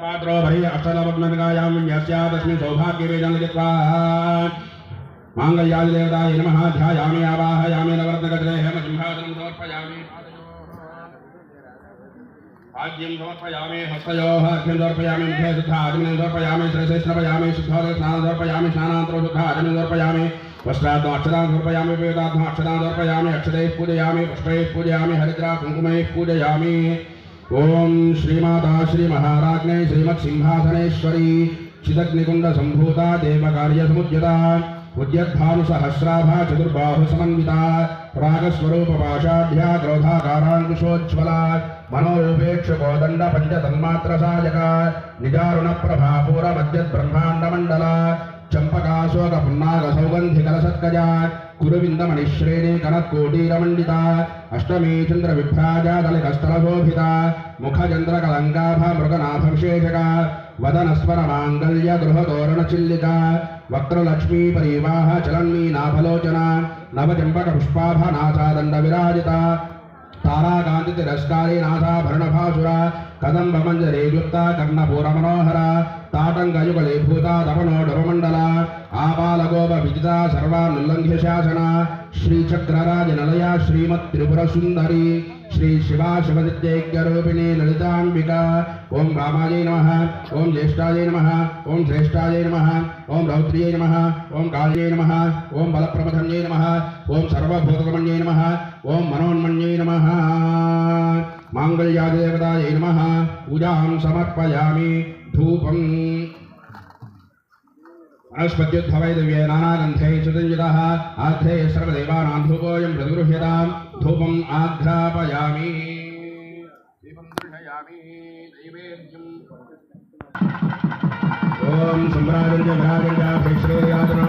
पात्रो भरी अष्टलवग्नगायां यस्या तस्मिन् सौभाग्यवेदं लिखित्वा माङ्गल्यादिदेवताय नमः। ध्यायामि आवाहयामि नवरत्नगजरे। हेमसिंहासनं समर्पयामि। समर्पयामि। हस्तयोः अर्घ्यं समर्पयामि। मुखे शुद्धादिनं हरिद्रा पूजयामि। ఓం శ్రీమాతా శ్రీ మహారాజ్ఞే శ్రీమత్ సింహాసనేశ్వరి చిదగ్నికుండ సంభూత దేవకార్య సముద్యత ఉద్యద్భాను సహస్రాభ చతుర్బాహు సమన్విత రాగస్వరూప పాషాఢ్య క్రోధాకారాంకుశోజ్వల మనోరూపేక్షకోదండ పంచతన్మాత్ర సాయక నిజారుణ ప్రభాపూర మధ్యద్బ్రహ్మాండ మండల చంపకాశోక పున్నాగ సౌగంధికల సత్కజ कुरुविन्दमणिश्रेणी कनत्कोटीरमण्डिता अष्टमी चन्द्रविभ्राजादलिकस्थलशोभिता मुखचन्द्रकलङ्काभ मृगनाथविशेषका वदनस्वरमाङ्गल्य गृहतोरणचिल्लिका वक्त्रलक्ष्मी परिवाह चलन्मीनाभलोचना नवचम्पकपुष्पाभनाथादण्डविराजिता ताराकान्तिरस्कारे नाथाभरणभासुरा कदम्बमञ्जरे युक्ता कर्णपूरमनोहरा ताटङ्कयुगले ఆపాలగోప విజితా సర్వానుల్లంఘ్య శాసన శ్రీచక్రరాజనలయా శ్రీమత్ త్రిపుర సుందరి శ్రీ శివా శివదిత్యైక్యరూపిణి లలితాంబిక ఓం రామాజయ నమ ఓం జ్యేష్ఠాజయ నమ ఓం శ్రేష్ఠాజయ నమ ఓం రౌత్రియై నమ ఓం కాళజయ నమ ఓం బలప్రమథన్యై నమ ఓం సర్వభూతకమణ్యై నమ ఓం మనోన్మణ్యై నమ మాంగళ్యాదేవతాయై నమ పూజాం సమర్పయామి ధూపం वनस्पत्युद्धवैदव्ये नानागन्धैः सुसञ्जितः आर्थैः सर्वदेवानां धूपोऽयं प्रदुगृह्यतां धूपम् आघ्रापयामि। ॐ सम्राजञ्च विराजञ्च भैश्रेयादनो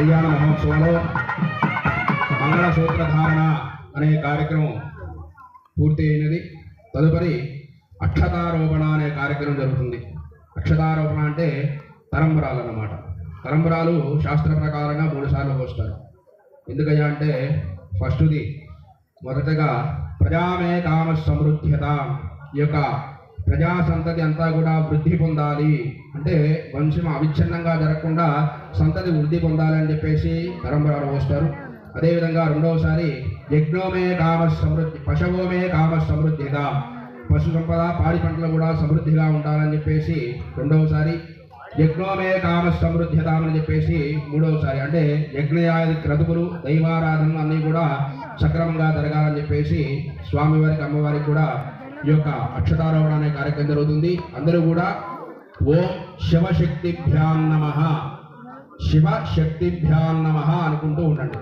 కళ్యాణ మహోత్సవంలో మంగళసూత్ర ధారణ అనే కార్యక్రమం పూర్తి అయినది. తదుపరి అక్షతారోపణ అనే కార్యక్రమం జరుగుతుంది. అక్షతారోపణ అంటే తరంబరాలు అన్నమాట. తరంబరాలు శాస్త్ర ప్రకారంగా మూడు సార్లు పోస్తారు. ఎందుకయ్యా అంటే ఫస్ట్ది మొదటగా ప్రజామే కామ సమృద్ధ్యత ఈ యొక్క ప్రజా సంతతి అంతా కూడా వృద్ధి పొందాలి. అంటే వంశం అవిచ్ఛిన్నంగా జరగకుండా సంతతి వృద్ధి పొందాలి అని చెప్పేసి తరంబరాలు పోస్తారు అదేవిధంగా రెండవసారి యజ్ఞోమే కామ సమృద్ధి పశవోమే కామ సమృద్ధిగా పశు సంపద పాడి పంటలు కూడా సమృద్ధిగా ఉండాలని చెప్పేసి రెండవసారి యజ్ఞోమే కామ సమృద్ధిదామని చెప్పేసి మూడవసారి అంటే యజ్ఞయాది క్రతుకులు దైవారాధనలు అన్నీ కూడా సక్రమంగా జరగాలని చెప్పేసి స్వామివారికి అమ్మవారికి కూడా ఈ యొక్క అక్షతారోహణ అనే కార్యక్రమం జరుగుతుంది. అందరూ కూడా ఓం శివశక్తిభ్యాం నమ. శివ శక్తిభ్యాం నమ అనుకుంటూ ఉండండి.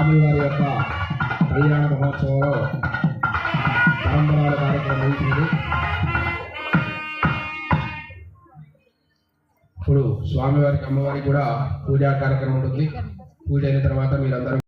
స్వామి వారి యొక్క కళ్యాణ మహోత్సవంలో పరంపరాల కార్యక్రమం అవుతుంది ఇప్పుడు స్వామివారికి అమ్మవారికి కూడా పూజా కార్యక్రమం ఉంటుంది. పూజ అయిన తర్వాత మీరందరూ